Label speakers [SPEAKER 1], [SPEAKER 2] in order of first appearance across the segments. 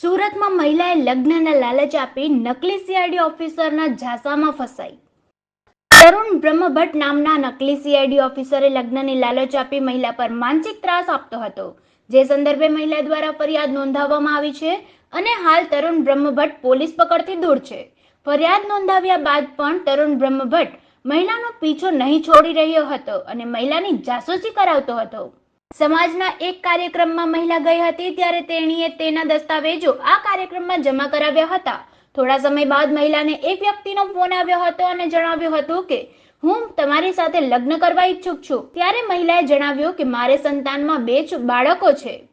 [SPEAKER 1] સુરતમાં મહિલાએ લગ્નના લાલચ આપી નકલી સીઆઈડી ઓફિસરના ઝાંસામાં ફસાઈ. તરુણ બ્રહ્મભટ્ટ નામના નકલી સીઆઈડી ઓફિસરે લગ્નની લાલચ આપી મહિલા પર માનસિક ત્રાસ આપતો હતો. જે સંદર્ભે મહિલા દ્વારા ફરિયાદ નોંધાવવામાં આવી છે અને હાલ તરુણ બ્રહ્મભટ્ટ પોલીસ પકડથી દૂર છે. ફરિયાદ નોંધાવ્યા બાદ પણ તરુણ બ્રહ્મભટ્ટ મહિલાનો પીછો નહીં છોડી રહ્યો હતો અને મહિલાની જાસૂસી કરાવતો હતો. સમાજના એક કાર્યક્રમમાં મહિલા ગઈ હતી ત્યારે તેણીએ તેના દસ્તાવેજો આ કાર્યક્રમમાં જમા કરાવ્યા હતા. થોડા સમય બાદ મહિલાને એક વ્યક્તિનો ફોન આવ્યો હતો અને જણાવ્યું હતું કે, હું તમારી સાથે લગ્ન કરવા ઈચ્છુક છું. ત્યારે મહિલાએ જણાવ્યું કે, મારે સંતાનમાં બે બાળકો છે.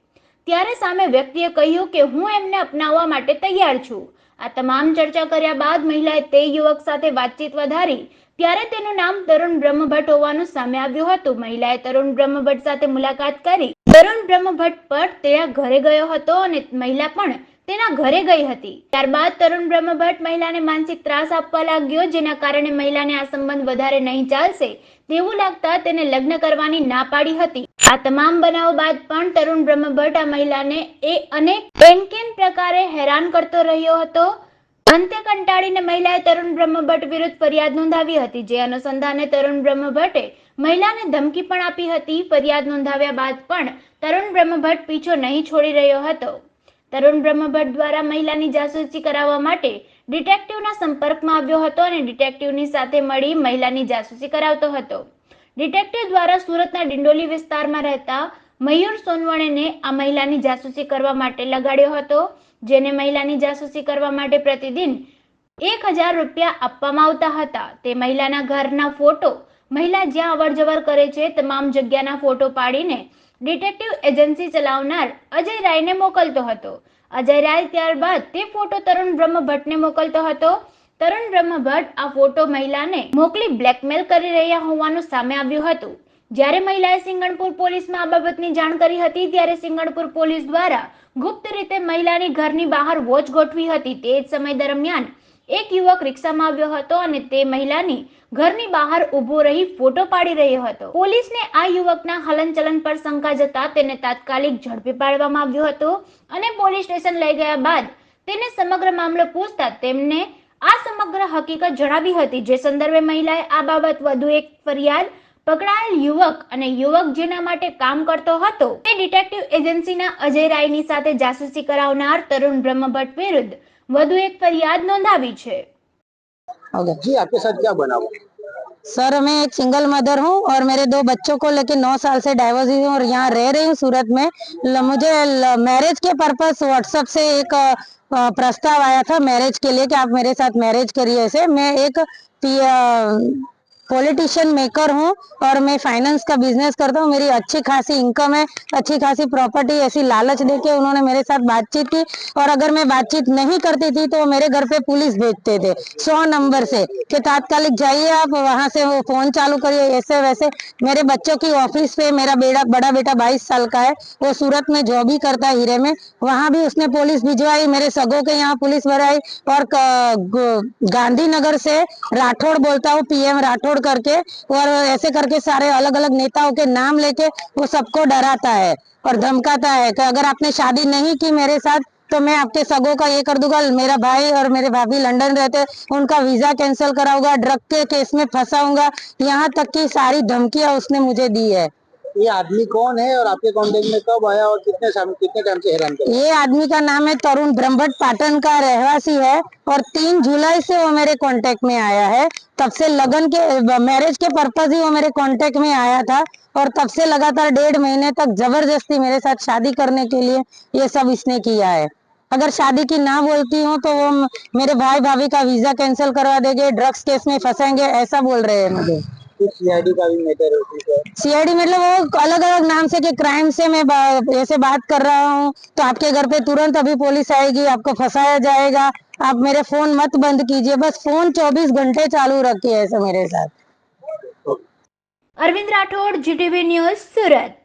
[SPEAKER 1] ત્યારે સામે વ્યક્તિએ કહ્યું કે, હું એમને અપનાવવા માટે તૈયાર છું. આ તમામ ચર્ચા કર્યા બાદ મહિલાએ તે યુવક સાથે વાતચીત વધારી. ત્યારે તેનું નામ તરુણ બ્રહ્મભટ્ટ હોવાનું સામે આવ્યું હતું. મહિલાએ તરુણ બ્રહ્મભટ્ટ સાથે મુલાકાત કરી. તરુણ બ્રહ્મભટ્ટ પર તેના ઘરે ગયો હતો અને મહિલા પણ તેના ઘરે ગઈ હતી. ત્યારબાદ તરુણ બ્રહ્મભટ્ટ મહિલાને માનસિક ત્રાસ આપવા લાગ્યો, જેના કારણે મહિલાને આ સંબંધ વધારે નહીં ચાલશે તેવું લાગતા તેને લગ્ન કરવાની ના પાડી હતી. આ તમામ બનાવો બાદ પણ તરુણ બ્રહ્મભટ્ટ આ મહિલાને એ અનેક પેનકેન પ્રકારે હેરાન કરતો રહ્યો હતો. અંતે કંટાળીને મહિલાએ તરુણ બ્રહ્મભટ્ટ વિરુદ્ધ ફરિયાદ નોંધાવી હતી, જે અનુસંધાને તરુણ બ્રહ્મભટ્ટે મહિલાને ધમકી પણ આપી હતી. ફરિયાદ નોંધાવ્યા બાદ પણ તરુણ બ્રહ્મભટ્ટ પીછો નહીં છોડી રહ્યો હતો. તરુણ બ્રહ્મભટ્ટ દ્વારા મહિલાની જાસૂસી કરાવવા માટે ડિટેક્ટિવના સંપર્કમાં આવ્યો હતો અને ડિટેક્ટિવની સાથે મળી મહિલાની જાસૂસી કરાવતો હતો. ડિટેક્ટિવ દ્વારા સુરતના ડિંડોલી વિસ્તારમાં રહેતા મયુર સોનવણેને આ મહિલાની જાસૂસી કરવા માટે લગાડ્યો હતો, જેને મહિલાની જાસૂસી કરવા માટે પ્રતિદિન એક હજાર રૂપિયા આપવામાં આવતા હતા. તે મહિલાના ઘરના ફોટો મહિલા જ્યાં અવર જવર કરે છે, તમામ જગ્યાના ફોટો પાડીને ડિટેક્ટિવ એજન્સી ચલાવનાર અજય રાયને મોકલતો હતો. અજય રાય ત્યારબાદ તે ફોટો તરુણ બ્રહ્મભટ્ટને મોકલતો હતો. તરુણ બ્રહ્મભટ્ટ આ ફોટો મહિલાને મોકલી બ્લેકમેલ કરી રહ્યા હોવાનું સામે આવ્યું હતું. જ્યારે મહિલાએ સિંગણપુર પોલીસમાં આ બાબતની જાણ કરી હતી, ત્યારે સિંગણપુર પોલીસ દ્વારા ગુપ્ત રીતે મહિલાની ઘરની બહાર વોચ ગોઠવી હતી. તે જ સમય દરમિયાન એક યુવક રિક્ષામાં આવ્યો હતો અને તે મહિલાની ઘરની બહાર ઊભો રહી ફોટો પાડી રહ્યો હતો. પોલીસને આ યુવકના હલનચલન પર શંકા જતા તેને તાત્કાલિક ઝડપી પાડવામાં આવ્યો હતો અને પોલીસ સ્ટેશન લઈ ગયા બાદ તેને સમગ્ર મામલો પૂછતા તેમને આ સમગ્ર હકીકત જણાવી હતી જે સંદર્ભે મહિલાએ આ બાબત વધુ એક ફરિયાદ પકડાયેલ યુવક અને યુવક જેના માટે કામ કરતો હતો. તે ડિટેક્ટિવ એજન્સીના અજય રાયની સાથે જાસૂસી કરાવનાર તરુણ બ્રહ્મભટ્ટ વિરુદ્ધ વધુ એક ફરિયાદ નોંધાવી છે.
[SPEAKER 2] જી આપકે સાથ ક્યા બનાવો?
[SPEAKER 3] सर, मैं एक सिंगल मदर हूँ और मेरे दो बच्चों को लेके नौ साल से डाइवोर्स हुई हूँ और यहाँ रह रही हूँ सूरत में। मुझे मैरिज के पर्पस व्हाट्सएप से एक प्रस्ताव आया था मैरिज के लिए कि आप मेरे साथ मैरिज करिए ऐसे। मैं एक पॉलिटिशियन मेकर हूँ और मैं फाइनेंस का बिज़नेस करता हूँ। मेरी अच्छी खासी इनकम है, अच्छी खासी प्रॉपर्टी ऐसी लालच देके उन्होंने मेरे साथ बातचीत की। और अगर मैं बातचीत नहीं करती थी तो मेरे घर पे पुलिस भेजते थे, सौ नंबर से कि तात्कालिक जाइए आप, वहाँ से वो फ़ोन चालू करिए, ऐसे वैसे। मेरे बच्चों की ऑफ़िस पे मेरा बेटा, बड़ा बेटा बाईस साल का है, वो सूरत में जॉब ही करता है हीरे में। वहाँ भी उसने पुलिस भिजवाई, मेरे सगों के यहाँ पुलिस भराई। और गांधीनगर से राठौड़ बोलता हूँ पीएम राठौड़ करके और ऐसे करके सारे अलग अलग नेताओं के नाम लेके वो सबको डराता है और धमकाता है कि अगर आपने शादी नहीं की मेरे साथ तो मैं आपके सगों का ये कर दूँगा। मेरा भाई और मेरे भाभी लंदन रहते, उनका वीज़ा कैंसिल कराऊँगा, ड्रग के केस में फंसाऊँगा। यहाँ तक की सारी धमकियाँ उसने मुझे दी है।
[SPEAKER 2] ये आदमी कौन है और आपके कांटेक्ट में कब आया और कितने कितने टाइम से हैरान कर
[SPEAKER 3] ये आदमी का नाम है तरुण ब्रह्मभट्ट पाटन का रहवासी है और तीन जुलाई से वो मेरे कांटेक्ट में आया है। तब से लगन के मैरिज के पर्पज ही वो मेरे कांटेक्ट में आया था और तब से लगातार डेढ़ महीने तक ज़बरदस्ती मेरे साथ शादी करने के लिए ये सब इसने किया है। अगर शादी की ना बोलती हूँ तो वो मेरे भाई भाभी का वीज़ा कैंसिल करवा देंगे ड्रग्स केस में फंसेंगे, ऐसा बोल रहे हैं मुझे।
[SPEAKER 2] सीआईडी का भी मैटर है
[SPEAKER 3] सीआईडी मतलब वो अलग अलग नाम से के क्राइम से मैं ऐसे बात कर रहा हूँ तो आपके घर पे तुरंत अभी पुलिस आएगी आपको फंसाया जाएगा आप मेरे फ़ोन मत बंद कीजिए बस फ़ोन 24 घंटे चालू रखिए ऐसे मेरे साथ।
[SPEAKER 1] Arvind Rathod GTV news Surat.